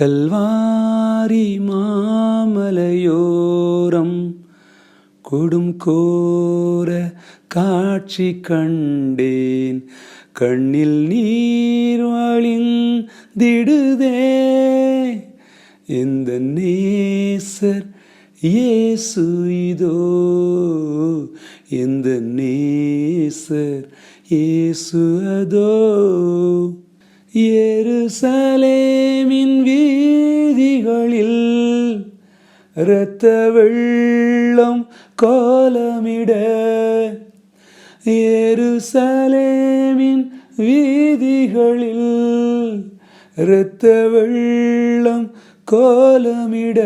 கல்வாரி மாமலையோரம் கொடும் கோர காட்சி கண்டேன். கண்ணில் நீர் வழிந்திடுதே. இந்த நேசர் இயேசு இதோ? இந்த நேசர் இயேசு அதோ? எருசலேமின் வீதிகளில் இரத்த வெள்ளம் கோலமிட. எருசலேமின் வீதிகளில் இரத்த வெள்ளம் கோலமிட.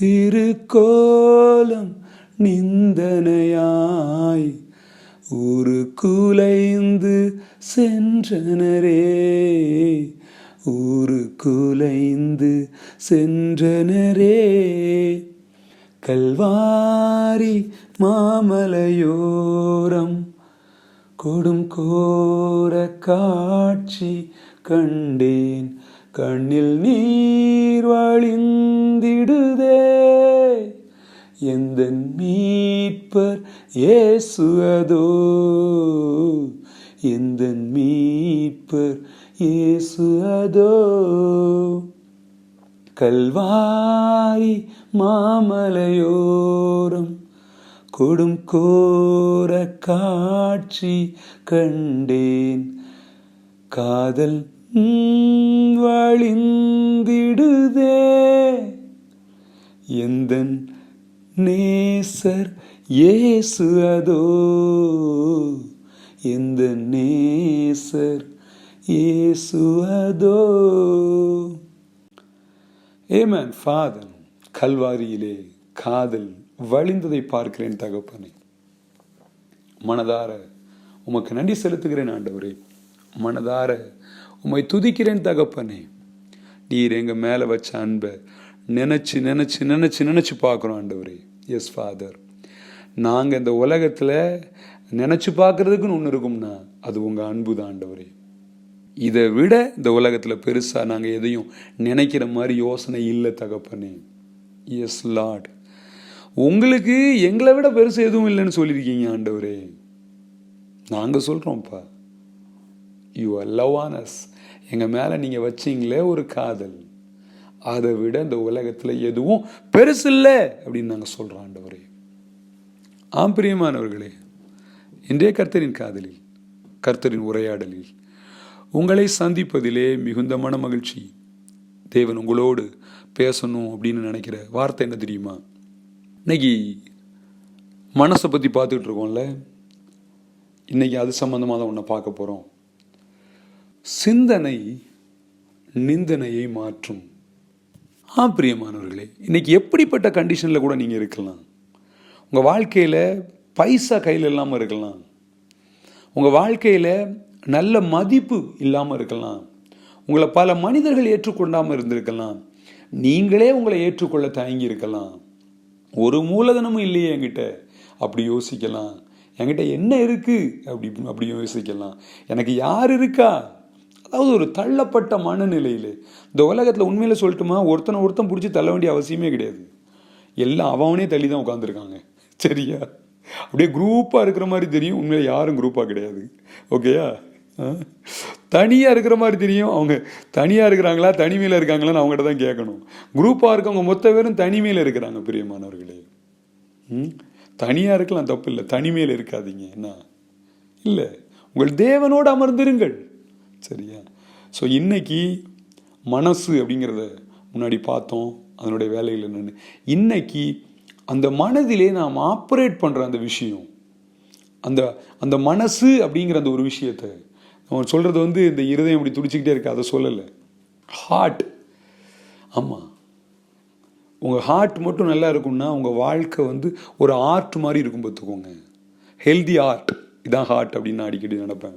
திருக்கோலம் நிந்தனையாய் ஒரு குலைந்து சென்றனரே. ஊரு குலைந்து சென்றனரே. கல்வாரி மாமலையோரம் கொடும் கோர காட்சி கண்டேன். கண்ணில் நீர் வழிந்திடுதே. எந்த மீட்பர் ஏசுவதோ எந்த மீட்பர் இயேசு அதோ? கல்வாரி மாமலையோரம் கொடும் கோர காட்சி கண்டேன். காதல் வழிந்திடுதே? எந்த நேசர் இயேசு அதோ? எந்த நேசர் ஏசுவதோ ஏமன் ஃபாதர் கல்வாரியிலே காதல் வழிந்ததை பார்க்கிறேன் தகப்பனை. மனதார உமக்கு நன்றி செலுத்துகிறேன் ஆண்டவரே. மனதார உம்மை துதிக்கிறேன் தகப்பனே. நீர் எங்க மேல வச்ச அன்பை நினைச்சு நினைச்சு நினைச்சு நினைச்சு பார்க்குறோம் ஆண்டவரே. எஸ் ஃபாதர் நாங்க இந்த உலகத்துல நினைச்சு பார்க்கறதுக்குன்னு ஒன்று இருக்கும்னா அது உங்கள் அன்பு தான் ஆண்டவரே. இதை விட இந்த உலகத்தில் பெருசாக நாங்கள் எதையும் நினைக்கிற மாதிரி யோசனை இல்லை தகப்பனே. எஸ் லார்ட் உங்களுக்கு எங்களை விட பெருசு எதுவும் இல்லைன்னு சொல்லியிருக்கீங்க ஆண்டவரே. நாங்கள் சொல்கிறோம்ப்பா யூ ஆர் லவ் அஸ் எங்கள் மேலே நீங்கள் வச்சீங்களே ஒரு காதல். அதை விட இந்த உலகத்தில் எதுவும் பெருசு இல்லை அப்படின்னு நாங்கள் சொல்கிறோம் ஆண்டவரே. ஆம் பிரியமானவர்களே. இன்றைய கர்த்தரின் காதலில் கர்த்தரின் உரையாடலில் உங்களை சந்திப்பதிலே மிகுந்த மன மகிழ்ச்சி தேவன் உங்களோடு பேசணும் அப்படின்னு நினைக்கிற வார்த்தை என்ன தெரியுமா? இன்னைக்கு மனசை பற்றி பார்த்துக்கிட்டு இருக்கோம்ல. இன்னைக்கு அது சம்மந்தமாக தான் ஒன்றை பார்க்க போகிறோம் சிந்தனை நிந்தனையை மாற்றும். ஆ பிரியமானவர்களே இன்னைக்கு எப்படிப்பட்ட கண்டிஷனில் கூட நீங்கள் இருக்கலாம். உங்கள் வாழ்க்கையில் பைசா கையில் இல்லாமல் இருக்கலாம். உங்கள் வாழ்க்கையில் நல்ல மதிப்பு இல்லாமல் இருக்கலாம். உங்களை பல மனிதர்கள் ஏற்றுக்கொண்டாமல் இருந்திருக்கலாம். நீங்களே உங்களை ஏற்றுக்கொள்ள தயங்கி இருக்கலாம். ஒரு மூலதனமும் இல்லையே என்கிட்ட. அப்படி யோசிக்கலாம். என்கிட்ட என்ன இருக்குது அப்படி அப்படி யோசிக்கலாம். எனக்கு யார் இருக்கா? அதாவது ஒரு தள்ளப்பட்ட மனநிலையில். இந்த உலகத்தில் உண்மையில் சொல்லட்டுமா? ஒருத்தனை ஒருத்தன் பிடிச்சி தள்ள வேண்டிய அவசியமே கிடையாது. எல்லாம் அவனே தள்ளி தான் உட்காந்துருக்காங்க சரியா? அப்படியே குரூப்பாக இருக்கிற மாதிரி தெரியும். உண்மையில் யாரும் குரூப்பாக கிடையாது. ஓகேயா தனியாக இருக்கிற மாதிரி தெரியும். அவங்க தனியாக இருக்கிறாங்களா தனிமையில் இருக்காங்களான்னு அவங்ககிட்ட தான் கேட்கணும். குரூப்பாக இருக்கவங்க மொத்த பேரும் தனிமையில் இருக்கிறாங்க பிரியமானவர்களே. ம்? தனியாக இருக்கலாம் தப்பு இல்லை. தனிமையில் இருக்காதீங்க. என்ன? இல்லை. உங்கள் தேவனோடு அமர்ந்திருங்கள். சரியா? ஸோ இன்னைக்கு மனசு அப்படிங்கிறத முன்னாடி பார்த்தோம். அதனுடைய வேலையில் என்னென்னு இன்னைக்கு அந்த மனதிலே நாம் ஆப்ரேட் பண்ணுற அந்த விஷயம். அந்த அந்த மனசு அப்படிங்கிற அந்த ஒரு விஷயத்தை அவன் சொல்கிறது வந்து இந்த இருதயம் இப்படி துடிச்சிக்கிட்டே இருக்கு அதை சொல்லலை. ஹார்ட் ஆமாம் உங்கள் ஹார்ட் மட்டும் நல்லா இருக்கும்னா உங்கள் வாழ்க்கை வந்து ஒரு ஆர்ட் மாதிரி இருக்கும் பார்த்துக்கோங்க. ஹெல்தி ஆர்ட் இதான் ஹார்ட் அப்படின்னு நான் அடிக்கடி நடப்பேன்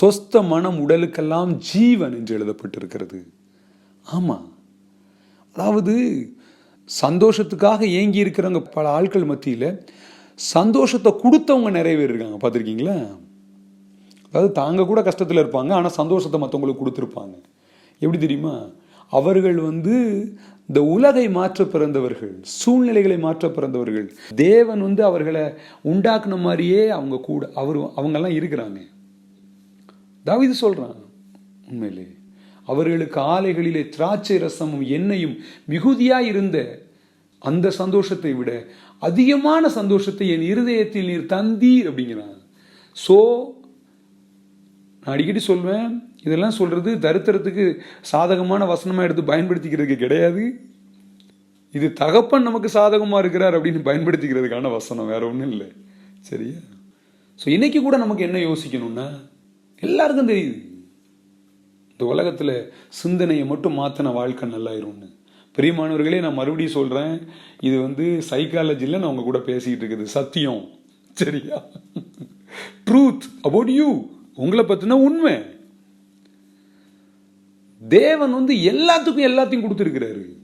சொஸ்த மனம் உடலுக்கெல்லாம் ஜீவன் என்று எழுதப்பட்டிருக்கிறது. ஆமாம் அதாவது சந்தோஷத்துக்காக ஏங்கி இருக்கிறவங்க பல ஆட்கள் மத்தியில் சந்தோஷத்தை கொடுத்தவங்க நிறைய பேர் இருக்காங்க. பார்த்துருக்கீங்களா? அதாவது தாங்க கூட கஷ்டத்தில் இருப்பாங்க ஆனால் சந்தோஷத்தை மற்றவங்களுக்கு கொடுத்துருப்பாங்க. எப்படி தெரியுமா? அவர்கள் வந்து இந்த உலகை மாற்ற பிறந்தவர்கள் சூழ்நிலைகளை மாற்ற பிறந்தவர்கள். தேவன் வந்து அவர்களை உண்டாக்குன மாதிரியே அவங்க கூட அவர் அவங்கெல்லாம் இருக்கிறாங்க. தாவிது சொல்கிறான் உண்மையிலே. அவர்களுக்கு ஆலைகளிலே திராட்சை ரசமும் எண்ணெயும் மிகுதியாக இருந்த அந்த சந்தோஷத்தை விட அதிகமான சந்தோஷத்தை என் இருதயத்தில் நீர் தந்தீர் அப்படிங்கிறான் ஸோ நான் அடிக்கடி சொல்வேன் இதெல்லாம் சொல்கிறது தரித்திரத்துக்கு சாதகமான வசனமாக எடுத்து பயன்படுத்திக்கிறதுக்கு கிடையாது. இது தகப்பன் நமக்கு சாதகமாக இருக்கிறார் அப்படின்னு பயன்படுத்திக்கிறதுக்கான வசனம் வேற ஒன்றும் இல்லை. சரியா? ஸோ இன்னைக்கு கூட நமக்கு என்ன யோசிக்கணும்னா எல்லாருக்கும் தெரியுது. இந்த உலகத்தில் சிந்தனையை மட்டும் மாற்றின வாழ்க்கை நல்லாயிரும்னு. பெரியமானவர்களே நான் மறுபடியும் சொல்கிறேன் இது வந்து சைக்காலஜியில் நான் உங்க கூட பேசிக்கிட்டு இருக்குது. சத்தியம். சரியா? ட்ரூத் அபவுட் யூ உங்களை பற்றின உண்மை. தேவன் வந்து எல்லாத்துக்கும் எல்லாத்தையும் கொடுத்துருக்கிறாரு.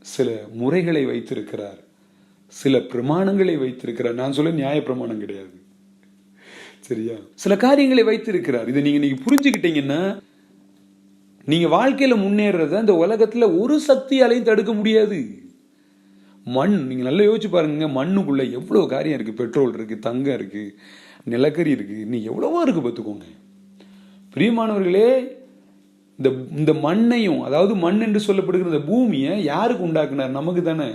சில முறைகளை வைத்திருக்கிறார். சில பிரமாணங்களை வைத்திருக்கிறார். நான் சொல்ல நியாய பிரமாணம் கிடையாது. சரியா? சில காரியங்களை வைத்திருக்கிறார். இதை நீங்க நீங்க புரிஞ்சுக்கிட்டீங்கன்னா நீங்க வாழ்க்கையில முன்னேறத இந்த உலகத்துல ஒரு சக்தியாலையும் தடுக்க முடியாது. மண் நீங்க நல்லா யோசிச்சு பாருங்க மண்ணுக்குள்ள எவ்வளவு காரியம் இருக்கு? பெட்ரோல் இருக்கு தங்கம் இருக்கு நிலக்கரி இருக்கு. நீ எவ்வளவோ இருக்கு பார்த்துக்கோங்க. பிரியமானவர்களே இந்த இந்த மண்ணையும் அதாவது மண் என்று சொல்லப்படுகிற இந்த பூமியை யாருக்கு உண்டாக்குனார்? நமக்கு தானே.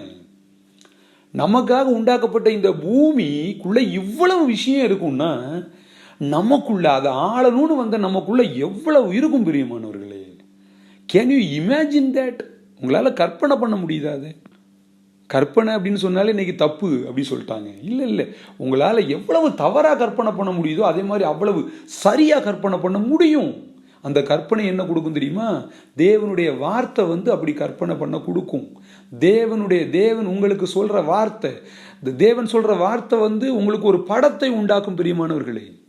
நமக்காக உண்டாக்கப்பட்ட இந்த பூமிக்குள்ள இவ்வளவு விஷயம் இருக்கும்னா நமக்குள்ள அதை ஆளணும்னு வந்த நமக்குள்ள எவ்வளவு இருக்கும் பிரியமானவர்களே? கேன் யூ இமேஜின் தட் உங்களால் கற்பனை பண்ண முடியுதா அது? கற்பனை அப்படின்னு சொன்னாலே இன்னைக்கு தப்பு அப்படின்னு சொல்லிட்டாங்க. இல்லை இல்லை. உங்களால் எவ்வளவு தவறாக கற்பனை பண்ண முடியுதோ அதே மாதிரி அவ்வளவு சரியாக கற்பனை பண்ண முடியும். அந்த கற்பனை என்ன கொடுக்கும் தெரியுமா? தேவனுடைய வார்த்தை வந்து அப்படி கற்பனை பண்ண கொடுக்கும். தேவனுடைய தேவன் உங்களுக்கு சொல்கிற வார்த்தை இந்த தேவன் சொல்கிற வார்த்தை வந்து உங்களுக்கு ஒரு படத்தை உண்டாக்கும் பிரியமானவர்களே.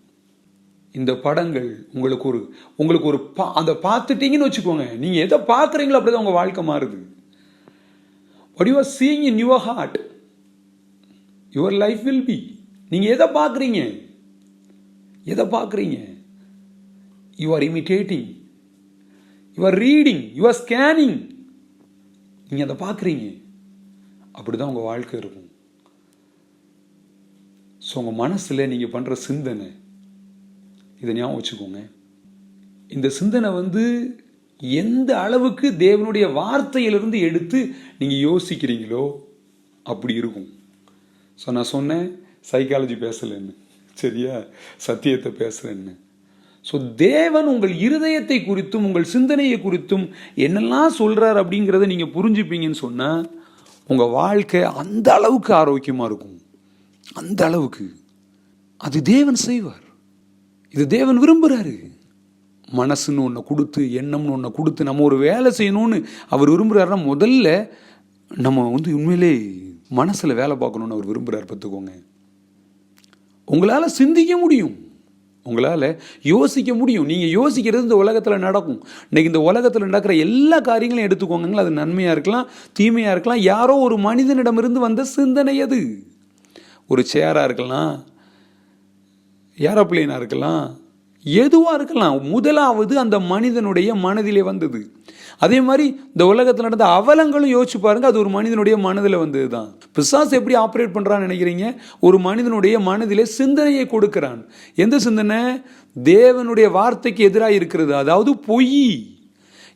இந்த படங்கள் உங்களுக்கு ஒரு உங்களுக்கு ஒரு பா அந்த பார்த்துட்டீங்கன்னு வச்சுக்கோங்க. நீங்கள் எதை பார்க்குறீங்களோ அப்படிதான் உங்கள் வாழ்க்கை மாறுது. What you are seeing in your heart life will be நீங்கள் எதை பார்க்குறீங்க? எதை பார்க்குறீங்க? You are imitating you are reading you are scanning நீங்கள் அதை பார்க்குறீங்க. அப்படி தான் உங்கள் வாழ்க்கை இருக்கும். ஸோ உங்கள் மனசில் நீங்கள் பண்ணுற சிந்தனை இதை ஞாபகம் வச்சுக்கோங்க. இந்த சிந்தனை வந்து எந்த அளவுக்கு தேவனுடைய வார்த்தையிலிருந்து எடுத்து நீங்கள் யோசிக்கிறீங்களோ அப்படி இருக்கும். ஸோ நான் சொன்னேன் சைக்காலஜி பேசலைன்னு. சரியா? சத்தியத்தை பேசுகிறேன்னு ஸோ தேவன் உங்கள் இருதயத்தை குறித்தும் உங்கள் சிந்தனையை குறித்தும் என்னெல்லாம் சொல்கிறார் அப்படிங்கிறத நீங்கள் புரிஞ்சுப்பீங்கன்னு சொன்னால் உங்கள் வாழ்க்கை அந்த அளவுக்கு ஆரோக்கியமாக இருக்கும். அந்த அளவுக்கு. அது தேவன் செய்வார். இது தேவன் விரும்புகிறாரு மனசுன்னு ஒன்று கொடுத்து எண்ணம்னு ஒன்று கொடுத்து நம்ம ஒரு வேலை செய்யணும்னு அவர் விரும்புகிறாருன்னா முதல்ல நம்ம வந்து உண்மையிலே மனசில் வேலை பார்க்கணுன்னு அவர் விரும்புகிறார் பார்த்துக்கோங்க. உங்களால் சிந்திக்க முடியும். உங்களால் யோசிக்க முடியும். நீங்கள் யோசிக்கிறது இந்த உலகத்தில் நடக்கும். இன்றைக்கி இந்த உலகத்தில் நடக்கிற எல்லா காரியங்களையும் எடுத்துக்கோங்க அது நன்மையாக இருக்கலாம் தீமையாக இருக்கலாம். யாரோ ஒரு மனிதனிடமிருந்து வந்த சிந்தனை அது. ஒரு சேராக இருக்கலாம் ஏரோப்ளேனாக இருக்கலாம் எதுவாக இருக்கலாம் முதலாவது அந்த மனிதனுடைய மனதிலே வந்தது. அதே மாதிரி இந்த உலகத்தில் நடந்த அவலங்களும் யோசிச்சு பாருங்க அது ஒரு மனிதனுடைய மனதில் வந்தது தான் பிசாஸ் எப்படி ஆப்ரேட் பண்ணுறான்னு நினைக்கிறீங்க? ஒரு மனிதனுடைய மனதிலே சிந்தனையை கொடுக்கிறான். எந்த சிந்தனை? தேவனுடைய வார்த்தைக்கு எதிராக இருக்கிறது அதாவது பொய்.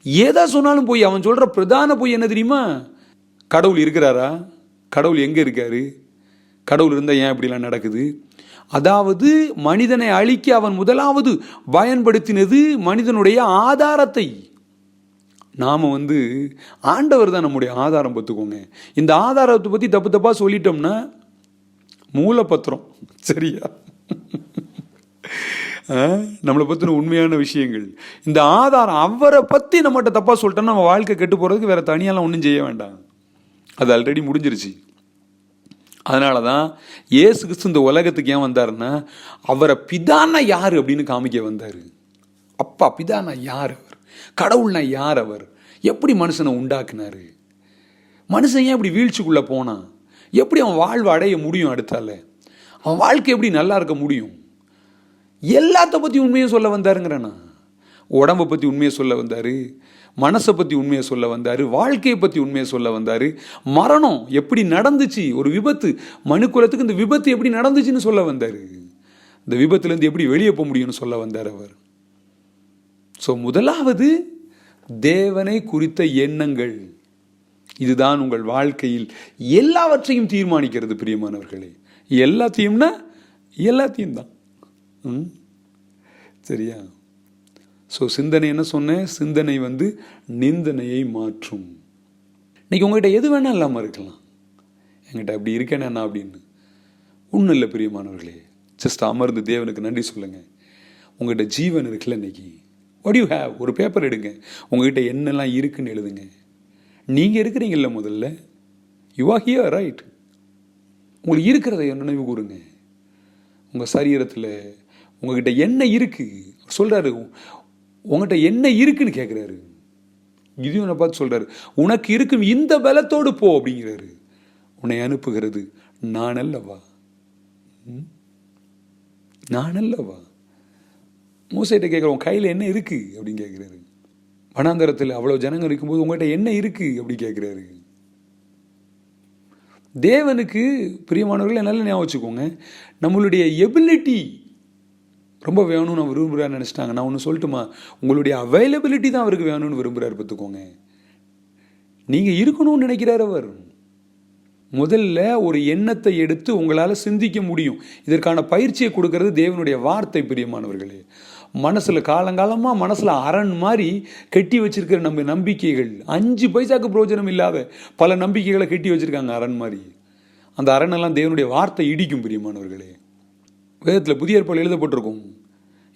ஏதா சொன்னாலும் பொய் அவன் சொல்கிற பிரதான பொய் என்ன தெரியுமா? கடவுள் இருக்கிறாரா? கடவுள் எங்கே இருக்காரு? கடவுள் இருந்தால் ஏன் இப்படிலாம் நடக்குது? அதாவது மனிதனை அழிக்க அவன் முதலாவது பயன்படுத்தினது மனிதனுடைய ஆதாரத்தை. நாம் வந்து ஆண்டவர் தான் நம்முடைய ஆதாரம் பார்த்துக்கோங்க இந்த ஆதாரத்தை பற்றி தப்பு தப்பாக சொல்லிட்டோம்னா மூலப்பத்திரம். சரியா? நம்மளை பற்றின உண்மையான விஷயங்கள். இந்த ஆதாரம் அவரை பற்றி நம்மகிட்ட தப்பாக சொல்லிட்டோம்னா நம்ம வாழ்க்கை கெட்டு போகிறதுக்கு வேறு தனியாலாம் ஒன்றும் செய்ய வேண்டாம். அது ஆல்ரெடி முடிஞ்சிருச்சு. அதனால தான் ஏசு கிறிஸ்து இந்த உலகத்துக்கு ஏன் வந்தாருன்னா அவரை பிதானா யார் அப்படின்னு காமிக்க வந்தார். அப்பா பிதானா யார் அவர்? கடவுள்னா யார் அவர்? எப்படி மனுஷனை உண்டாக்குனாரு? மனுஷன் ஏன் இப்படி வீழ்ச்சிக்குள்ளே போனான்? எப்படி அவன் வாழ்வு அடைய முடியும் அடுத்தால? அவன் வாழ்க்கை எப்படி நல்லா இருக்க முடியும்? எல்லாத்த பற்றி உண்மையும் சொல்ல வந்தாருங்கிறண்ணா உடம்பை பற்றி உண்மையை சொல்ல வந்தார். மனசை பற்றி உண்மையை சொல்ல வந்தார் வாழ்க்கையை பற்றி உண்மையை சொல்ல வந்தார். மரணம் எப்படி நடந்துச்சு? ஒரு விபத்து. மனுக்குலத்துக்கு இந்த விபத்து எப்படி நடந்துச்சுன்னு சொல்ல வந்தார். இந்த விபத்துலேருந்து எப்படி வெளியே போக முடியும்னு சொல்ல வந்தார் அவர். ஸோ முதலாவது தேவனை குறித்த எண்ணங்கள். இதுதான் உங்கள் வாழ்க்கையில் எல்லாவற்றையும் தீர்மானிக்கிறது பிரியமானவர்களே. எல்லாத்தையும்னா எல்லாத்தையும் தான் ம்? சரியா? ஸோ சிந்தனை என்ன சொன்னேன்? சிந்தனை வந்து நிந்தனையை மாற்றும். இன்னைக்கு உங்கள்கிட்ட எது வேணால் இல்லாமல் இருக்கலாம். என்கிட்ட அப்படி இருக்கேனே அப்படின்னு. ஒன்றும் இல்லை பிரியமானவர்களே. ஜஸ்ட் அமர்ந்து தேவனுக்கு நன்றி சொல்லுங்கள் உங்கள்கிட்ட ஜீவன் இருக்குல்ல இன்னைக்கு? வாட் யூ ஹேவ் ஒரு பேப்பர் எடுங்க. உங்ககிட்ட என்னெல்லாம் இருக்குன்னு எழுதுங்க. நீங்கள் இருக்கிறீங்கல்ல முதல்ல. யூ ஆர் ஹியர் ரைட் உங்களுக்கு இருக்கிறத நினைவு கூறுங்க. உங்கள் சரீரத்தில் உங்ககிட்ட என்ன இருக்குது சொல்கிறாரு உங்கள்கிட்ட என்ன இருக்குன்னு கேட்குறாரு இதையும் உன்னை பார்த்து சொல்கிறாரு உனக்கு இருக்கும் இந்த பலத்தோடு போ அப்படிங்கிறாரு. உன்னை அனுப்புகிறது நான் அல்லவா? ம்? நான் அல்லவா? மூசைகிட்ட கேட்குற உன் கையில் என்ன இருக்குது அப்படின்னு கேட்குறாரு வனாந்தரத்தில் அவ்வளோ ஜனங்கள் இருக்கும்போது உங்கள்கிட்ட என்ன இருக்குது அப்படி கேட்குறாரு தேவனுக்கு பிரியமானவர்களை நல்லா ஞாபகம் வச்சுக்கோங்க. நம்மளுடைய எபிலிட்டி ரொம்ப வேணும்னு நான் விரும்புகிறான்னு நினச்சிட்டாங்க. நான் ஒன்று சொல்லட்டுமா? உங்களுடைய அவைலபிலிட்டி தான் அவருக்கு வேணும்னு விரும்புகிறாரு பார்த்துக்கோங்க. நீங்கள் இருக்கணும்னு நினைக்கிறார் அவர். முதல்ல ஒரு எண்ணத்தை எடுத்து உங்களால் சிந்திக்க முடியும். இதற்கான பயிற்சியை கொடுக்கறது தேவனுடைய வார்த்தை பிரியமானவர்களே. மனசில் காலங்காலமாக மனசில் அரண் மாதிரி கட்டி வச்சிருக்கிற நம்ம நம்பிக்கைகள். அஞ்சு பைசாக்கு பிரயோஜனம் இல்லாத பல நம்பிக்கைகளை கட்டி வச்சுருக்காங்க அரண் மாதிரி அந்த அரணெல்லாம் தேவனுடைய வார்த்தை இடிக்கும் பிரியமானவர்களே. வேதத்தில் புதிய ஏற்பாடு எழுதப்பட்டிருக்கும்.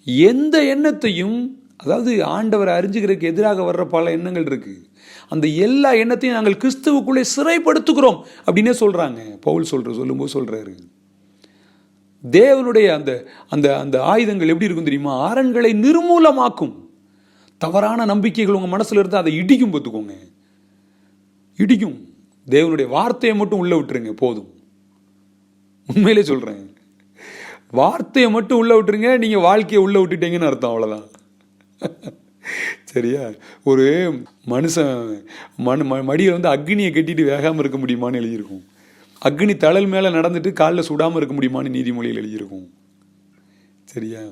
எந்த எண்ணத்தையும் அதாவது ஆண்டவரை அறிஞ்சுக்கிறதுக்கு எதிராக வர்ற பல எண்ணங்கள் இருக்கு. அந்த எல்லா எண்ணத்தையும் நாங்கள் கிறிஸ்துவுக்குள்ளே சிறைப்படுத்துகிறோம் அப்படின்னே சொல்கிறாங்க பவுல் சொல்கிற சொல்லும்போது சொல்கிறாரு தேவனுடைய அந்த அந்த அந்த ஆயுதங்கள் எப்படி இருக்கும் தெரியுமா? அரண்களை நிர்மூலமாக்கும். தவறான நம்பிக்கைகள் உங்கள் மனசில் இருந்தால் அதை இடிக்கும் பார்த்துக்கோங்க. இடிக்கும். தேவனுடைய வார்த்தையை மட்டும் உள்ளே விட்டுருங்க போதும். உண்மையிலே சொல்கிறேன் வார்த்தையை மட்டும் உள்ளே விட்டுருங்க நீங்கள் வாழ்க்கையை உள்ளே விட்டுட்டீங்கன்னு அர்த்தம் அவ்வளோதான் சரியா? ஒரு மனுஷன் மண் ம- மடியில் வந்து அக்னியை கட்டிட்டு வேகாமல் இருக்க முடியுமான்னு எழுதியிருக்கும். அக்னி தழல் மேலே நடந்துட்டு காலில் சுடாமல் இருக்க முடியுமான்னு நீதிமொழியில் எழுதியிருக்கும். சரியா?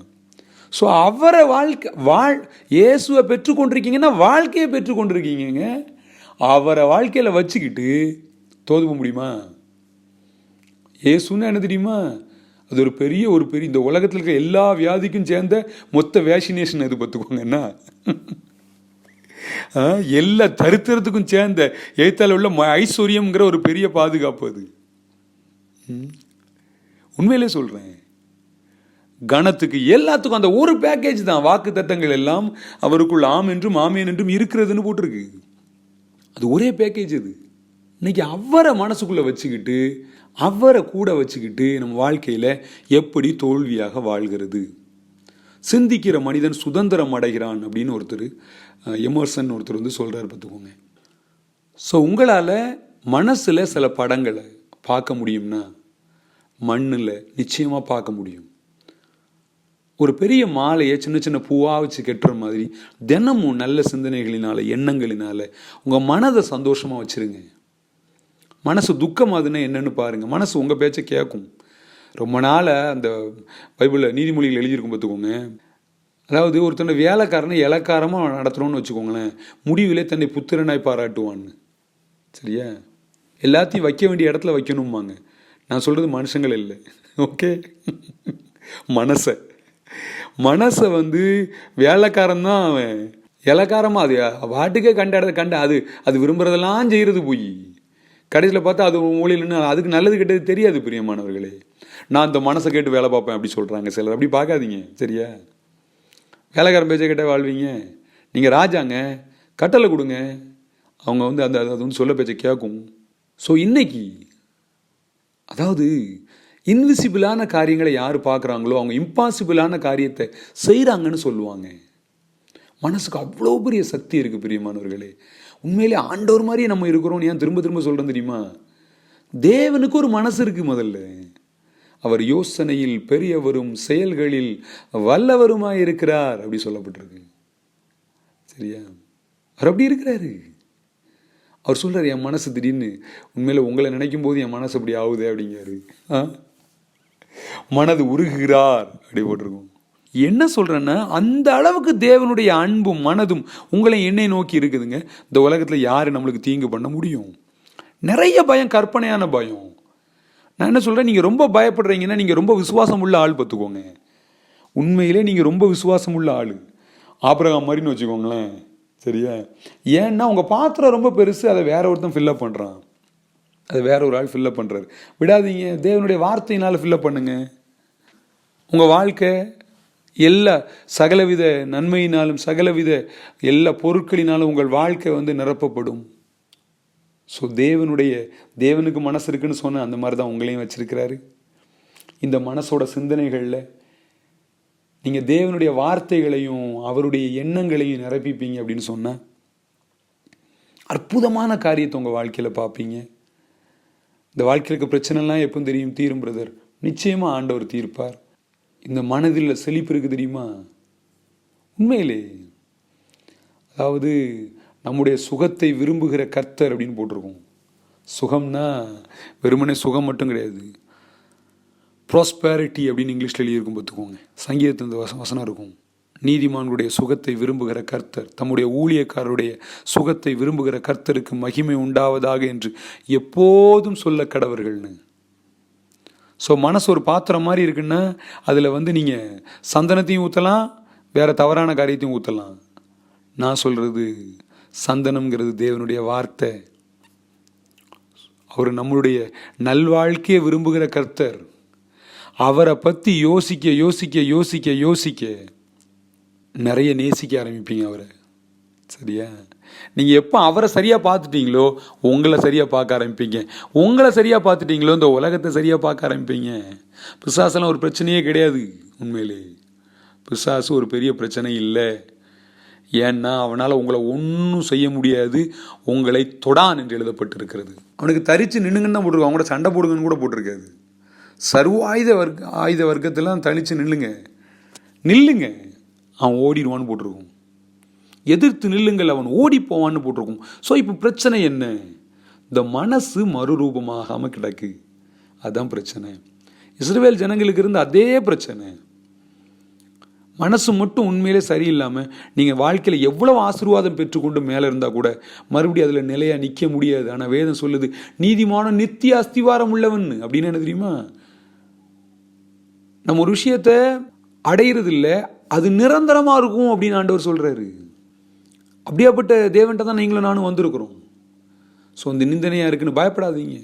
ஸோ அவரை வாழ்க்கை வாழ் இயேசுவை பெற்றுக்கொண்டிருக்கீங்கன்னா வாழ்க்கையை பெற்றுக்கொண்டிருக்கீங்கங்க அவரை வாழ்க்கையில் வச்சுக்கிட்டு தோதுப்ப முடியுமா? இயேசுன்னா என்ன தெரியுமா? அது ஒரு பெரிய ஒரு பெரிய இந்த உலகத்தில் இருக்க எல்லா வியாதிக்கும் சேர்ந்த மொத்த வேக்சினேஷன் அது பார்த்துக்கோங்கன்னா ஆ, எல்லா தருத்திரத்துக்கும் சேர்ந்த எழுத்தால் உள்ள ம- ஐஸ்வர்யம்ங்கிற ஒரு பெரிய பாதுகாப்பு அது. ம். உண்மையிலே சொல்கிறேன் கணத்துக்கு எல்லாத்துக்கும் அந்த ஒரு பேக்கேஜ் தான். வாக்கு தத்தங்கள் எல்லாம் அவருக்குள் ஆம் என்றும் ஆமேன் என்றும் இருக்கிறதுன்னு போட்டிருக்கு. அது ஒரே பேக்கேஜ் அது இன்னைக்கு அவரை மனசுக்குள்ளே வச்சுக்கிட்டு அவரை கூட வச்சுக்கிட்டு நம்ம வாழ்க்கையில் எப்படி தோல்வியாக வாழ்கிறது? சிந்திக்கிற மனிதன் சுதந்திரம் அடைகிறான் அப்படின்னு ஒருத்தர் எமர்சன் ஒருத்தர் வந்து சொல்கிறார் பார்த்துக்கோங்க. ஸோ உங்களால் மனசில் சில படங்களை பார்க்க முடியும்னா மண்ணில் நிச்சயமாக பார்க்க முடியும். ஒரு பெரிய மாலையை சின்ன சின்ன பூவாக வச்சு கெட்டுற மாதிரி தினமும் நல்ல சிந்தனைகளினால எண்ணங்களினால உங்கள் மனதை சந்தோஷமாக வச்சுருங்க. மனசு துக்கமாதுன்னா என்னன்னு பாருங்க. மனசு உங்கள் பேச்சை கேட்கும் ரொம்ப நாளாக அந்த பைபிளில் நீதிமொழிகள் எழுதியிருக்கும் பார்த்துக்கோங்க. அதாவது ஒருத்தனை வேலைக்காரனை இலக்காரமாக நடத்துகிறோன்னு வச்சுக்கோங்களேன். முடிவிலே தன்னை புத்திரனாய் பாராட்டுவான்னு. சரியா? எல்லாத்தையும் வைக்க வேண்டிய இடத்துல வைக்கணும்பாங்க. நான் சொல்கிறது மனுஷங்கள் இல்லை. ஓகே? மனசை. மனசை வந்து வேலைக்காரன் தான் அவன். இலக்காரமாக அது. வாட்டுக்கே கண்ட இடத்த கண்ட அது. அது விரும்புகிறதெல்லாம் செய்கிறது போய். கடைசியில் பார்த்தா அது மூலையில் அதுக்கு நல்லது கெட்டது தெரியாது பிரியமானவர்களே. நான் இந்த மனசை கேட்டு வேலை பார்ப்பேன் அப்படி சொல்கிறாங்க சிலர். அப்படி பார்க்காதீங்க சரியா? வேலைக்காரன் பேச்சை கேட்டால் வாழ்வீங்க? நீங்கள் ராஜாங்க கட்டளை கொடுங்க. அவங்க வந்து அந்த அது வந்து சொல்ல பேச்சை கேட்கும். ஸோ இன்னைக்கு அதாவது இன்விசிபிளான காரியங்களை யார் பார்க்குறாங்களோ அவங்க இம்பாசிபிளான காரியத்தை செய்கிறாங்கன்னு சொல்லுவாங்க. மனசுக்கு அவ்வளோ பெரிய சக்தி இருக்குது பிரியமானவர்களே. உண்மையிலே ஆண்டவர் மாதிரியே நம்ம இருக்கிறோம் ஏன் திரும்ப திரும்ப சொல்கிறேன் தெரியுமா? தேவனுக்கு ஒரு மனசு இருக்கு முதல்ல. அவர் யோசனையில் பெரியவரும் செயல்களில் வல்லவருமாய் இருக்கிறார் அப்படி சொல்லப்பட்டிருக்கு. சரியா? அவர் அப்படி இருக்கிறாரு. அவர் சொல்கிறார் என் மனசு திடீர்னு உண்மையில் உங்களை நினைக்கும் போது என் மனசு அப்படி ஆகுது அப்படிங்கிறாரு. ஆ? மனது உருகுகிறார் அப்படி போட்டிருக்கும். என்ன சொல்கிறேன்னா அந்த அளவுக்கு தேவனுடைய அன்பும் மனதும் உங்களை என்னை நோக்கி இருக்குதுங்க. இந்த உலகத்தில் யார் நம்மளுக்கு தீங்கு பண்ண முடியும்? நிறைய பயம் கற்பனையான பயம். நான் என்ன சொல்கிறேன் நீங்கள் ரொம்ப பயப்படுறீங்கன்னா நீங்கள் ரொம்ப விசுவாசம் உள்ள ஆள் பார்த்துக்கோங்க. உண்மையிலே நீங்கள் ரொம்ப விசுவாசம் உள்ள ஆள். ஆபரகம் மாதிரின்னு வச்சுக்கோங்களேன். சரியா? ஏன்னா உங்கள் பாத்திரம் ரொம்ப பெருசு அதை வேற ஒருத்தன் ஃபில்லப் பண்ணுறான் அது வேற ஒரு ஆள் ஃபில்லப் பண்ணுறாரு விடாதீங்க தேவனுடைய வார்த்தையினால் ஃபில்லப் பண்ணுங்க. உங்கள் வாழ்க்கை எல்லா சகலவித நன்மையினாலும் சகலவித எல்லா பொருட்களினாலும் உங்கள் வாழ்க்கை வந்து நிரப்பப்படும். ஸோ தேவனுடைய தேவனுக்கு மனசு இருக்குன்னு சொன்ன அந்த மாதிரி தான் உங்களையும் வச்சிருக்கிறாரு. இந்த மனசோட சிந்தனைகளில் நீங்கள் தேவனுடைய வார்த்தைகளையும் அவருடைய எண்ணங்களையும் நிரப்பிப்பீங்க அப்படின்னு சொன்னால் அற்புதமான காரியத்தை உங்கள் வாழ்க்கையில் பார்ப்பீங்க. இந்த வாழ்க்கையில் இருக்க பிரச்சனைலாம் எப்போ தெரியும் தீரும் பிரதர். நிச்சயமாக ஆண்டவர் தீர்ப்பார். இந்த மனதில் செழிப்பு இருக்குது தெரியுமா? உண்மையிலே. அதாவது நம்முடைய சுகத்தை விரும்புகிற கர்த்தர் அப்படின்னு போட்டிருக்கோம். சுகம்னா வெறுமனே சுகம் மட்டும் கிடையாது. ப்ராஸ்பேரிட்டி அப்படின்னு இங்கிலீஷில் எழுதியிருக்கும் பார்த்துக்கோங்க. சங்கீதத்தில் இந்த வச வசனம் இருக்கும். நீதிமான்களுடைய சுகத்தை விரும்புகிற கர்த்தர் தம்முடைய ஊழியக்காரருடைய சுகத்தை விரும்புகிற கர்த்தருக்கு மகிமை உண்டாவதாக என்று எப்போதும் சொல்ல கடவர்கள்னு. ஸோ மனசு ஒரு பாத்திரம் மாதிரி இருக்குன்னா அதில் வந்து நீங்கள் சந்தனத்தையும் ஊற்றலாம் வேறு தவறான காரியத்தையும் ஊற்றலாம் நான் சொல்கிறது சந்தனம்ங்கிறது தேவனுடைய வார்த்தை. அவர் நம்மளுடைய நல்வாழ்க்கையை விரும்புகிற கர்த்தர். அவரை பற்றி யோசிக்க யோசிக்க யோசிக்க யோசிக்க நிறைய நேசிக்க ஆரம்பிப்பீங்க அவரை. சரியா? நீங்கள் எப்போ அவரை சரியாக பார்த்துட்டீங்களோ உங்களை சரியாக பார்க்க ஆரம்பிப்பீங்க. உங்களை சரியாக பார்த்துட்டீங்களோ இந்த உலகத்தை சரியாக பார்க்க ஆரம்பிப்பீங்க. பிசாசெல்லாம் ஒரு பிரச்சனையே கிடையாது உண்மையிலே. பிசாசு ஒரு பெரிய பிரச்சனை இல்லை. ஏன்னா அவனால் உங்களை ஒன்றும் செய்ய முடியாது. உங்களை தொடான் என்று எழுதப்பட்டிருக்கிறது. அவனுக்கு தரித்து நின்னுங்கன்னு தான் போட்டிருக்கோம் அவங்களோட சண்டை போடுங்கன்னு கூட போட்டிருக்காது. சர்வ ஆயுத வர்க்க ஆயுத வர்க்கத்தெல்லாம் தனித்து நில்லுங்க. நில்லுங்க. அவன் ஓடிடுவான்னு போட்டிருக்கோம் எதிர்த்து நில்லுங்கள் அவன் ஓடி போவான்னு போட்டிருக்கும். ஸோ இப்போ பிரச்சனை என்ன? இந்த மனசு மறுரூபமாகாமல் கிடக்கு அதுதான் பிரச்சனை. இஸ்ரேல் ஜனங்களுக்கு இருந்த அதே பிரச்சனை. மனசு மட்டும் உண்மையிலே சரியில்லாமல் நீங்கள் வாழ்க்கையில் எவ்வளவு ஆசீர்வாதம் பெற்றுக்கொண்டு மேலே இருந்தால் கூட மறுபடியும் அதில் நிலையாக நிற்க முடியாது. ஆனால் வேதம் சொல்லுது நீதிமான நித்திய அஸ்திவாரம் உள்ளவன் அப்படின்னு என்ன தெரியுமா? நம்ம ஒரு விஷயத்தை அடையிறது இல்லை அது நிரந்தரமாக இருக்கும் அப்படின்னு ஆண்டவர் சொல்கிறாரு அப்படியாப்பட்ட தேவன்ட்ட தான் நீங்களும் நானும் வந்திருக்கிறோம். ஸோ இந்த நிந்தனையாக இருக்குன்னு பயப்படாதீங்க.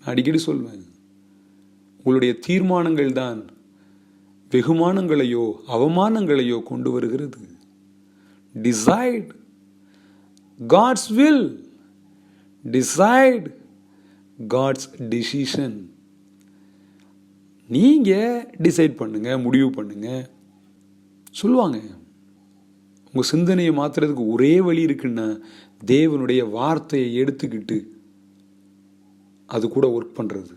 நான் அடிக்கடி சொல்வேன் உங்களுடைய தீர்மானங்கள் தான் வெகுமானங்களையோ அவமானங்களையோ கொண்டு வருகிறது. Decide God's will decide God's decision நீங்கள் டிசைட் பண்ணுங்கள் முடிவு பண்ணுங்கள் சொல்லுவாங்க. உங்கள் சிந்தனையை மாற்றுறதுக்கு ஒரே வழி இருக்குன்னா தேவனுடைய வார்த்தையை எடுத்துக்கிட்டு அது கூட ஒர்க் பண்ணுறது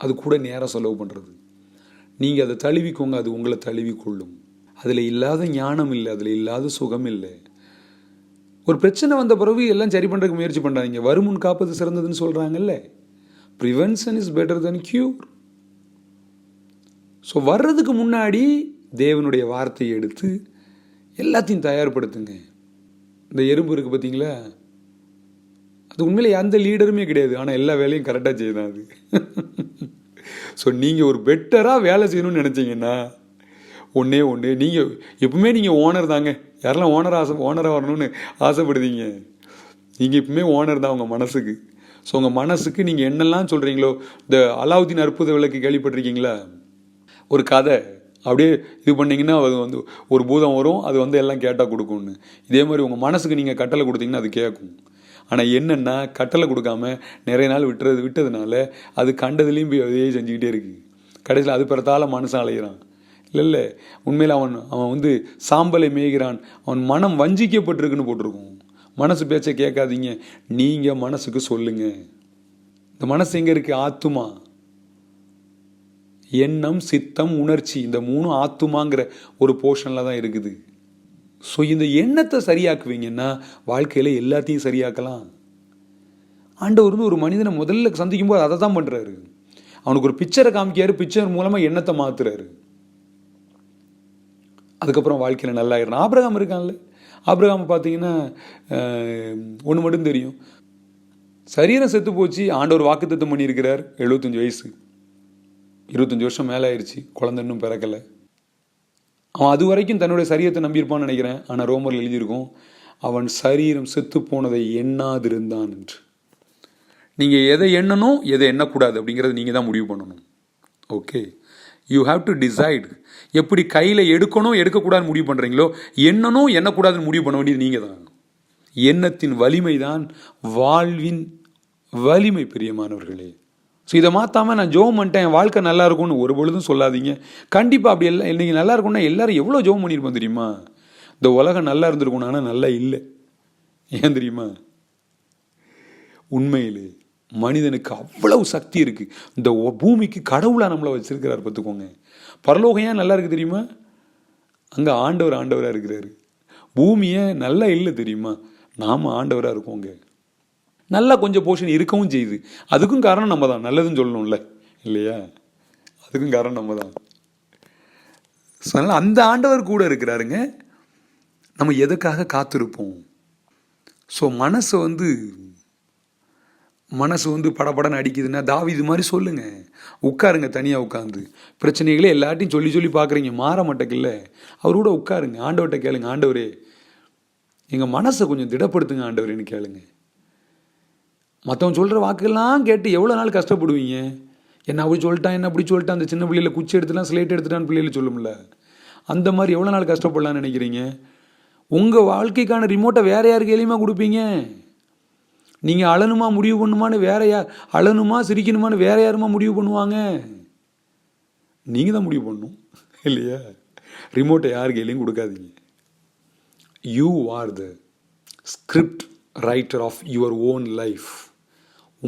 அது கூட நேரம் செலவு பண்ணுறது நீங்கள் அதை தழுவிக்கோங்க அது உங்களை தழுவிக்கொள்ளும். அதில் இல்லாத ஞானம் இல்லை அதில் இல்லாத சுகம் இல்லை. ஒரு பிரச்சனை வந்த பிறகு எல்லாம் சரி பண்ணுறதுக்கு முயற்சி பண்ணுறாங்க வருமுன் காப்பது சிறந்ததுன்னு சொல்கிறாங்கல்ல prevention is better than cure so வர்றதுக்கு முன்னாடி தேவனுடைய வார்த்தையை எடுத்து எல்லாத்தையும் தயார்படுத்துங்க. இந்த எறும்பு இருக்குது பார்த்தீங்களா அது உண்மையில் எந்த லீடருமே கிடையாது. ஆனால் எல்லா வேலையும் கரெக்டாக செய்யுதான் அது. ஸோ நீங்கள் ஒரு பெட்டராக வேலை செய்யணும்னு நினச்சிங்கன்னா ஒன்றே ஒன்று நீங்கள் எப்பவுமே நீங்கள் ஓனர் தாங்க. யாரெல்லாம் ஓனர் ஆசை ஓனராக வரணும்னு ஆசைப்படுதீங்க? நீங்கள் எப்பவுமே ஓனர் தான் உங்கள் மனசுக்கு. ஸோ உங்கள் மனசுக்கு நீங்கள் என்னெல்லாம் சொல்கிறீங்களோ இந்த அலாவுதீன் அற்புத விளக்கு கேள்விப்பட்டிருக்கீங்களா? ஒரு கதை. அப்படியே இது பண்ணிங்கன்னா அது வந்து ஒரு பூதம் வரும் அது வந்து எல்லாம் கேட்டால் கொடுக்கும்னு. இதே மாதிரி உங்கள் மனசுக்கு நீங்கள் கட்டளை கொடுத்தீங்கன்னா அது கேட்கும். ஆனால் என்னென்னா கட்டளை கொடுக்காம நிறைய நாள் விட்டுறது விட்டதுனால அது கண்டதுலேயும் போய் அதே செஞ்சுக்கிட்டே இருக்கு. கடைசியில் அது பிறத்தால மனசு அலைகிறான் இல்லை இல்லை. உண்மையில் அவன் அவன் வந்து சாம்பலை மேய்கிறான். அவன் மனம் வஞ்சிக்கப்பட்டிருக்குன்னு போட்டிருக்கும். மனசு பேச்சை கேட்காதீங்க. நீங்கள் மனசுக்கு சொல்லுங்கள் இந்த மனசு எங்கே இருக்குது ஆத்துமா. எண்ணம் சித்தம் உணர்ச்சி இந்த மூணு ஆத்துமாங்கிற ஒரு போர்ஷனில் தான் இருக்குது. ஸோ இந்த எண்ணத்தை சரியாக்குவீங்கன்னா வாழ்க்கையில் எல்லாத்தையும் சரியாக்கலாம். ஆண்டவர் வந்து ஒரு மனிதனை முதல்ல சந்திக்கும் போது அதை தான் பண்ணுறாரு அவனுக்கு ஒரு பிக்சரை காமிக்காரு பிக்சர் மூலமாக எண்ணத்தை மாத்துறாரு. அதுக்கப்புறம் வாழ்க்கையில் நல்லா ஆயிடணும் ஆபிரகாம் இருக்கான்ல. ஆபிரகாம் பார்த்தீங்கன்னா ஒன்று மட்டும் தெரியும். சரீரம் செத்து போச்சு. ஆண்டவர் வாக்குத்தத்தம் பண்ணியிருக்கிறார். எழுபத்தஞ்சு வயசு. இருபத்தஞ்சி வருஷம் மேலே ஆயிடுச்சு குழந்தைன்னும் பிறக்கலை. அவன் அது வரைக்கும் தன்னுடைய சரீரத்தை நம்பியிருப்பான்னு நினைக்கிறேன். ஆனால் ரோமரில் எழுதியிருக்கும் அவன் சரீரம் செத்து போனதை எண்ணாதிருந்தான் என்று. நீங்கள் எதை எண்ணணும் எதை எண்ணக்கூடாது அப்படிங்கிறத நீங்கள் தான் முடிவு பண்ணணும். Okay. You have to decide எப்படி கையில் எடுக்கணும் எடுக்கக்கூடாதுன்னு முடிவு பண்ணுறீங்களோ எண்ணணும் எண்ணக்கூடாதுன்னு முடிவு பண்ண வேண்டியது நீங்கள் தான். எண்ணத்தின் வலிமை தான் வாழ்வின் வலிமை பிரியமானவர்களே. ஸோ இதை மாற்றாமல் நான் ஜோம் பண்ணிட்டேன் என் வாழ்க்கை நல்லா இருக்கும்னு ஒரு பொழுதும் சொல்லாதீங்க. கண்டிப்பாக அப்படி எல்லாம் இன்றைக்கி நல்லா இருக்கும்னா எல்லாரும் எவ்வளோ ஜோம் பண்ணியிருப்போம் தெரியுமா? இந்த உலகம் நல்லா இருந்திருக்கும் ஆனால் நல்லா இல்லை. ஏன் தெரியுமா? உண்மையில் மனிதனுக்கு அவ்வளவு சக்தி இருக்குது இந்த பூமிக்கு கடவுளாக நம்மளை வச்சுருக்கிறார் பார்த்துக்கோங்க. பரலோகையாக ஏன் நல்லா இருக்குது தெரியுமா? அங்கே ஆண்டவர் ஆண்டவராக இருக்கிறாரு. பூமியை நல்லா இல்லை தெரியுமா? நாம் ஆண்டவராக இருக்கோங்க. நல்லா கொஞ்சம் போர்ஷன் இருக்கவும் செய்யுது. அதுக்கும் காரணம் நம்ம தான் நல்லதுன்னு சொல்லணும்ல. இல்லையா? அதுக்கும் காரணம் நம்ம தான் ஸோ அதனால் அந்த ஆண்டவர் கூட இருக்கிறாருங்க. நம்ம எதுக்காக காத்திருப்போம்? ஸோ மனசை வந்து மனசு வந்து படப்படன்னு அடிக்குதுன்னா தாவி இது மாதிரி சொல்லுங்க. உட்காருங்க தனியாக உட்காந்து பிரச்சனைகளே எல்லாட்டையும் சொல்லி சொல்லி பார்க்குறீங்க. மாற மாட்டேக்கில்ல அவரோட உட்காருங்க. ஆண்டவர்கிட்ட கேளுங்க. ஆண்டவரே எங்கள் மனசை கொஞ்சம் திடப்படுத்துங்க ஆண்டவரேன்னு கேளுங்க. மற்றவன் சொல்கிற வாக்கெல்லாம் கேட்டு எவ்வளோ நாள் கஷ்டப்படுவீங்க? என்ன அப்படி சொல்லிட்டான் என்ன அப்படி சொல்லிட்டான் அந்த சின்ன பிள்ளையில குச்சி எடுத்துலாம் ஸ்லேட் எடுத்துட்டான்னு பிள்ளைகளை சொல்லும்ல. அந்த மாதிரி எவ்வளோ நாள் கஷ்டப்படலான்னு நினைக்கிறீங்க? உங்கள் வாழ்க்கைக்கான ரிமோட்டை வேற யார் கையிலையுமா கொடுப்பீங்க? நீங்கள் அழனுமா முடிவு பண்ணுமான்னு வேற யார் அழனுமா சிரிக்கணுமான்னு வேற யாருமா முடிவு பண்ணுவாங்க? நீங்கள் தான் முடிவு பண்ணணும் இல்லையா? ரிமோட்டை யார் கையிலையும் கொடுக்காதீங்க. You are the script writer of your own life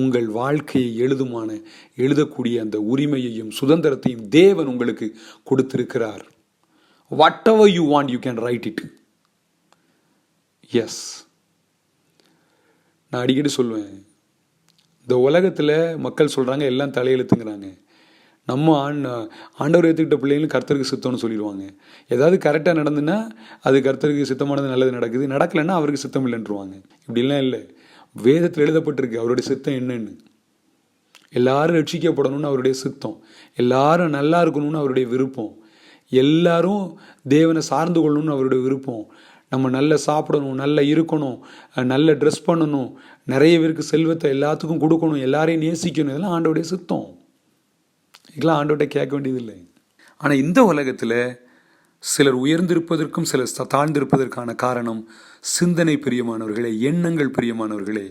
உங்கள் வாழ்க்கையை எழுதுமான எழுதக்கூடிய அந்த உரிமையையும் சுதந்திரத்தையும் தேவன் உங்களுக்கு கொடுத்திருக்கிறார். Whatever you want you can write it as நான் அடிக்கடி சொல்லுவேன் இந்த உலகத்தில் மக்கள் சொல்கிறாங்க எல்லாம் தலையெழுத்துங்கிறாங்க. நம்ம ஆண் ஆண்டவர் ஏற்றுக்கிட்ட பிள்ளைங்களும் கர்த்தருக்கு சித்தம்னு சொல்லிடுவாங்க. ஏதாவது கரெக்டாக நடந்துன்னா அது கர்த்தருக்கு சித்தமானது நல்லது நடக்குது. நடக்கலைன்னா அவருக்கு சித்தம் இல்லைன்றவாங்க. இப்படிலாம் இல்லை. வேதத்தில் எழுதப்பட்டிருக்கு அவருடைய சித்தம் என்னென்னு. எல்லாரும் ரட்சிக்கப்படணும்னு அவருடைய சித்தம். எல்லாரும் நல்லா இருக்கணும்னு அவருடைய விருப்பம். எல்லாரும் தேவனை சார்ந்து கொள்ளணும்னு அவருடைய விருப்பம். நம்ம நல்ல சாப்பிடணும் நல்ல இருக்கணும் நல்ல ட்ரெஸ் பண்ணணும் நிறைய பேருக்கு செல்வத்தை எல்லாத்துக்கும் கொடுக்கணும் எல்லாரையும் நேசிக்கணும் இதெல்லாம் ஆண்டோடைய சித்தம். இதெல்லாம் ஆண்டோட்ட கேட்க வேண்டியதில்லை. ஆனால் இந்த உலகத்தில் சிலர் உயர்ந்திருப்பதற்கும் சிலர் தாழ்ந்திருப்பதற்கான காரணம் சிந்தனை பிரியமானவர்களே எண்ணங்கள் பிரியமானவர்களே.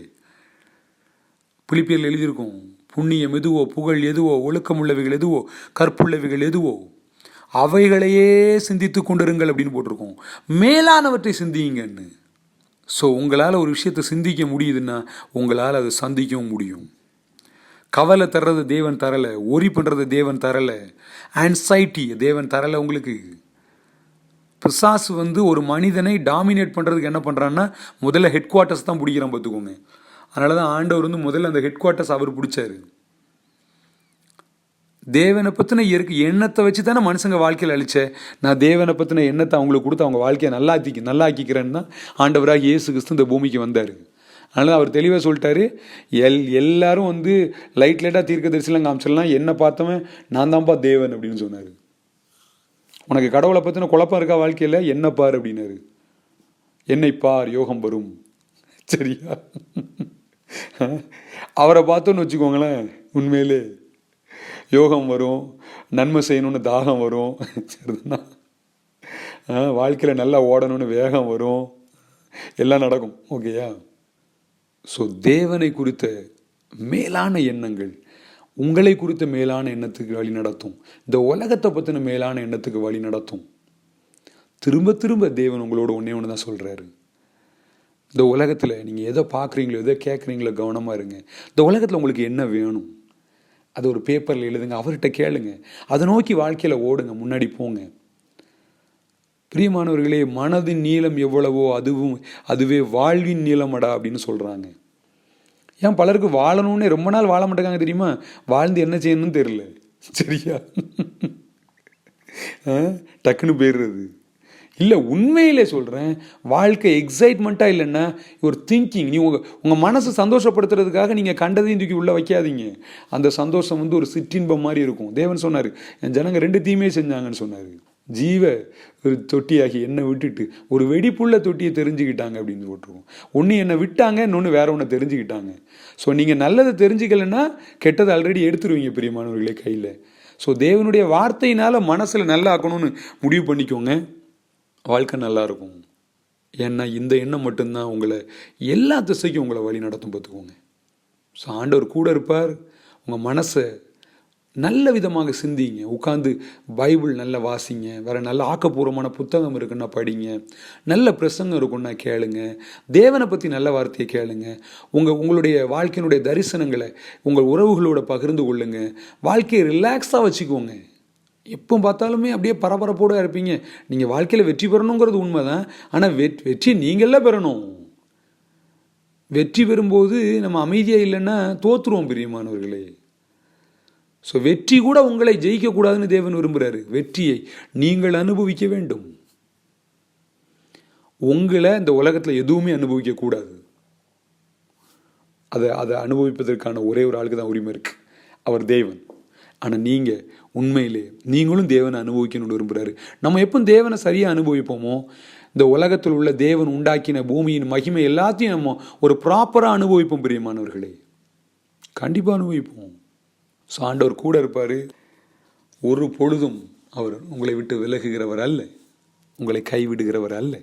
பிலிப்பியல் எழுதியிருக்கும் புண்ணியம் எதுவோ புகழ் எதுவோ ஒழுக்கமுள்ளவைகள் எதுவோ கற்புள்ளவைகள் எதுவோ அவைகளையே சிந்தித்து கொண்டிருங்கள் அப்படின்னு போட்டிருக்கோம். மேலானவற்றை சிந்திங்கன்னு ஸோ உங்களால் ஒரு விஷயத்தை சிந்திக்க முடியுதுன்னா உங்களால் அதை சந்திக்கவும் முடியும். கவலை தர்றது தேவன் தரலை ஒரி பண்ணுறது தேவன் தரலை ஆன்சைட்டி தேவன் தரலை உங்களுக்கு. பிசாசு வந்து ஒரு மனிதனை டாமினேட் பண்ணுறதுக்கு என்ன பண்ணுறான்னா முதல்ல ஹெட் குவார்ட்டர்ஸ் தான் பிடிக்கிறான் பார்த்துக்கோங்க அதனால தான் ஆண்டவர் வந்து முதல்ல அந்த ஹெட் குவார்ட்டர்ஸ் அவர் பிடிச்சாரு. தேவனை பற்றின இயற்கை எண்ணத்தை வச்சு தானே மனுஷங்க வாழ்க்கையில் அழிச்ச. நான் தேவனை பற்றின எண்ணத்தை அவங்களுக்கு கொடுத்து அவங்க வாழ்க்கையை நல்லா ஆக்கி நல்லா ஆக்கிக்கிறேன்னு தான் ஆண்டவராக இயேசு கிறிஸ்து இந்த பூமிக்கு வந்தார். அதனால் அவர் தெளிவாக சொல்லிட்டாரு எல் எல்லாரும் வந்து லைட் லைட்டாக தீர்க்க தரிசனம் காமிச்சிடலாம் என்ன பார்த்தவன் நான் தான்ப்பா தேவன் அப்படின்னு சொன்னார். உனக்கு கடவுளை பற்றின குழப்பம் இருக்கா வாழ்க்கையில்? என்ன பார் அப்படின்னாரு. என்னை பார் யோகம் வரும். சரியா? அவரை பார்த்தோன்னு வச்சுக்கோங்களேன் உண்மையிலே. யோகம் வரும் நன்மை செய்யணும்னு தாகம் வரும். சரிதானா? வாழ்க்கையில் நல்லா ஓடணும்னு வேகம் வரும். எல்லாம் நடக்கும் ஓகேயா? ஸோ தேவனை குறித்த மேலான எண்ணங்கள். உங்களை குறித்த மேலான எண்ணத்துக்கு வழி நடத்தும். இந்த உலகத்தை பற்றின மேலான எண்ணத்துக்கு வழி நடத்தும். திரும்ப திரும்ப தேவன் உங்களோட ஒன்றே ஒன்று தான் சொல்கிறாரு இந்த உலகத்தில் நீங்கள் எதை பார்க்குறீங்களோ எதை கேட்குறீங்களோ கவனமாக இருங்க. இந்த உலகத்தில் உங்களுக்கு என்ன வேணும்? அது ஒரு பேப்பரில் எழுதுங்க அவர்கிட்ட கேளுங்க. அதை நோக்கி வாழ்க்கையில் ஓடுங்க முன்னாடி போங்க. பிரியமானவர்களே மனதின் நீளம் எவ்வளவோ அதுவும் அதுவே வாழ்வின் நீளமடா அப்படின்னு சொல்கிறாங்க ஏன் பலருக்கு வாழணும்னே ரொம்ப நாள் வாழ மாட்டேங்காங்க தெரியுமா? வாழ்ந்து என்ன செய்யணும்னு தெரியல. சரியா? ஆ, டக்குன்னு போயிடுறது. இல்லை உண்மையிலே சொல்கிறேன் வாழ்க்கை எக்ஸைட்மெண்ட்டாக இல்லைன்னா ஒரு திங்கிங் நீ உங்கள் உங்கள் மனசு சந்தோஷப்படுத்துறதுக்காக நீங்கள் கண்டதையும் தூக்கி உள்ளே வைக்காதீங்க. அந்த சந்தோஷம் வந்து ஒரு சிற்றின்பம் மாதிரி இருக்கும். தேவன் சொன்னார் என் ஜனங்க ரெண்டு தீமையே செஞ்சாங்கன்னு சொன்னார். ஜீவ ஒரு தொட்டியாகி என்னை விட்டுட்டு ஒரு வெடிப்புள்ள தொட்டியை தெரிஞ்சுக்கிட்டாங்க அப்படின்னு போட்டிருக்கோம் ஒன்று என்னை விட்டாங்க இன்னொன்று வேற ஒன்று தெரிஞ்சுக்கிட்டாங்க. ஸோ நீங்கள் நல்லதை தெரிஞ்சுக்கலைன்னா கெட்டதை ஆல்ரெடி எடுத்துருவீங்க பிரியமானவர்களே கையில். ஸோ தேவனுடைய வார்த்தையினால் மனசில் நல்லா ஆக்கணும்னு முடிவு பண்ணிக்கோங்க. வாழ்க்கை நல்லாயிருக்கும் ஏன்னா இந்த எண்ணம் மட்டும்தான் உங்களை எல்லா திசைக்கும் உங்களை வழி நடத்தும் பார்த்துக்கோங்க. ஸோ ஆண்டவர் கூட இருப்பார். உங்கள் மனசை நல்ல விதமாக சிந்திங்க. உட்காந்து பைபிள் நல்லா வாசிங்க. வேறு நல்ல ஆக்கப்பூர்வமான புத்தகம் இருக்குன்னா படிங்க. நல்ல பிரசங்கம் இருக்குன்னா கேளுங்க. தேவனை பற்றி நல்ல வார்த்தையை கேளுங்க. உங்கள் உங்களுடைய வாழ்க்கையினுடைய தரிசனங்களை உங்கள் உறவுகளோட பகிர்ந்து கொள்ளுங்க. வாழ்க்கையை ரிலாக்ஸாக வச்சுக்கோங்க. எப்போ பார்த்தாலுமே அப்படியே பரபரப்போடு இருப்பீங்க. நீங்கள் வாழ்க்கையில் வெற்றி பெறணுங்கிறது உண்மை தான் ஆனால் வெட் வெற்றி நீங்களே பெறணும். வெற்றி பெறும்போது நம்ம அமைதியாக இல்லைன்னா தோற்றுருவோம் பிரியமானவர்களே. ஸோ வெற்றி கூட உங்களை ஜெயிக்கக்கூடாதுன்னு தேவன் விரும்புகிறாரு வெற்றியை நீங்கள் அனுபவிக்க வேண்டும். உங்களை இந்த உலகத்தில் எதுவுமே அனுபவிக்கக்கூடாது அதை அதை அனுபவிப்பதற்கான ஒரே ஒரு ஆளுக்கு தான் உரிமை இருக்குது அவர் தேவன். ஆனால் நீங்கள் உண்மையிலே நீங்களும் தேவனை அனுபவிக்கணும்னு விரும்புகிறாரு நம்ம எப்போ தேவனை சரியாக அனுபவிப்போமோ இந்த உலகத்தில் உள்ள தேவன் உண்டாக்கின பூமியின் மகிமை எல்லாத்தையும் நம்ம ஒரு ப்ராப்பராக அனுபவிப்போம் பிரியமானவர்களே. கண்டிப்பாக அனுபவிப்போம். ஸோ ஆண்டவர் கூட இருப்பார். ஒரு பொழுதும் அவர் உங்களை விட்டு விலகுகிறவர் அல்ல. உங்களை கைவிடுகிறவர் அல்ல.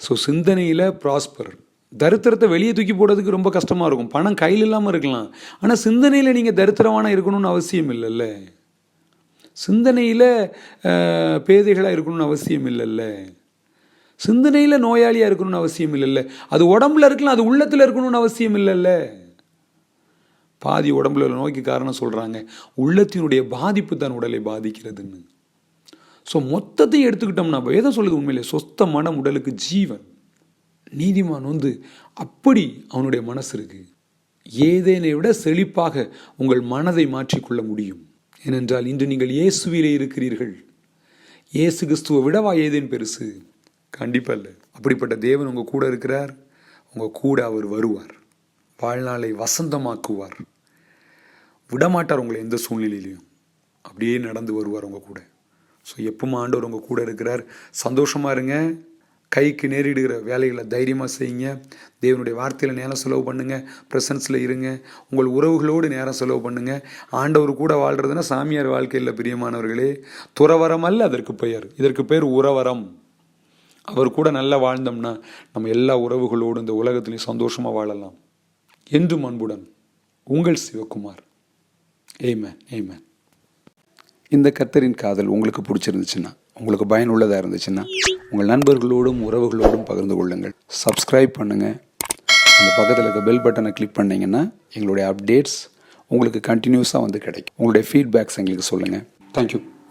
ஸோ சிந்தனையில் ப்ராஸ்பர் தரித்திரத்தை வெளியே தூக்கி போடுறதுக்கு ரொம்ப கஷ்டமாக இருக்கும். பணம் கையில் இல்லாமல் இருக்கலாம். ஆனால் சிந்தனையில் நீங்கள் தரித்திரமான இருக்கணும்னு அவசியம் இல்லைல்ல. சிந்தனையில் பேதைகளாக இருக்கணும்னு அவசியம் இல்லைல்ல. சிந்தனையில் நோயாளியாக இருக்கணும்னு அவசியம் இல்லைல்ல. அது உடம்புல இருக்கலாம் அது உள்ளத்தில் இருக்கணும்னு அவசியம் இல்லைல்ல. பாதி உடம்புல உள்ள நோய்க்கு காரணம் சொல்கிறாங்க உள்ளத்தினுடைய பாதிப்பு தான் உடலை பாதிக்கிறதுன்னு. ஸோ மொத்தத்தையும் எடுத்துக்கிட்டோம்னா வேதம் சொல்லுது உண்மையிலே சொஸ்த மனம் உடலுக்கு ஜீவன். நீதிமான் வந்து அப்படி அவனுடைய மனசு இருக்குது ஏதேனை விட செழிப்பாக உங்கள் மனதை மாற்றிக்கொள்ள முடியும். ஏனென்றால் இன்று நீங்கள் இயேசுவிலே இருக்கிறீர்கள். இயேசு கிறிஸ்துவை விடவா ஏதேன் பெருசு? கண்டிப்பாக இல்லை அப்படிப்பட்ட தேவன் உங்கள் கூட இருக்கிறார். உங்கள் கூட அவர் வருவார். வாழ்நாளை வசந்தமாக்குவார். விடமாட்டார் உங்களை எந்த சூழ்நிலையிலையும். அப்படியே நடந்து வருவார் உங்கள் கூட. ஸோ எப்பவும் ஆண்டவர் உங்கள் கூட இருக்கிறார். சந்தோஷமாக இருங்க. கைக்கு நேரிடுகிற வேலைகளை தைரியமாக செய்யுங்க. தேவனுடைய வார்த்தையில் நேரம் செலவு பண்ணுங்கள் ப்ரெசன்ஸில் இருங்க. உங்கள் உறவுகளோடு நேரம் செலவு பண்ணுங்கள் ஆண்டவர் கூட வாழ்கிறதுனா சாமியார் வாழ்க்கையில் பிரியமானவர்களே துறவரம் அல்ல அதற்கு பெயர். இதற்கு பேர் உறவரம். அவர் கூட நல்லா வாழ்ந்தோம்னா நம்ம எல்லா உறவுகளோடு இந்த உலகத்துலேயும் சந்தோஷமாக வாழலாம். என்றும் அன்புடன் உங்கள் சிவகுமார். ஏமேன் ஏமேன் இந்த கர்த்தரின் காதல் உங்களுக்கு பிடிச்சிருந்துச்சுன்னா உங்களுக்கு பயனுள்ளதாக இருந்துச்சுன்னா உங்கள் நண்பர்களோடும் உறவுகளோடும் பகிர்ந்து கொள்ளுங்கள். சப்ஸ்கிரைப் பண்ணுங்கள் அந்த பக்கத்தில் இருக்க பெல் பட்டனை கிளிக் பண்ணிங்கன்னா எங்களுடைய அப்டேட்ஸ் உங்களுக்கு கண்டினியூஸாக வந்து கிடைக்கும். உங்களுடைய ஃபீட்பேக்ஸ் எங்களுக்கு சொல்லுங்கள் தேங்க்யூ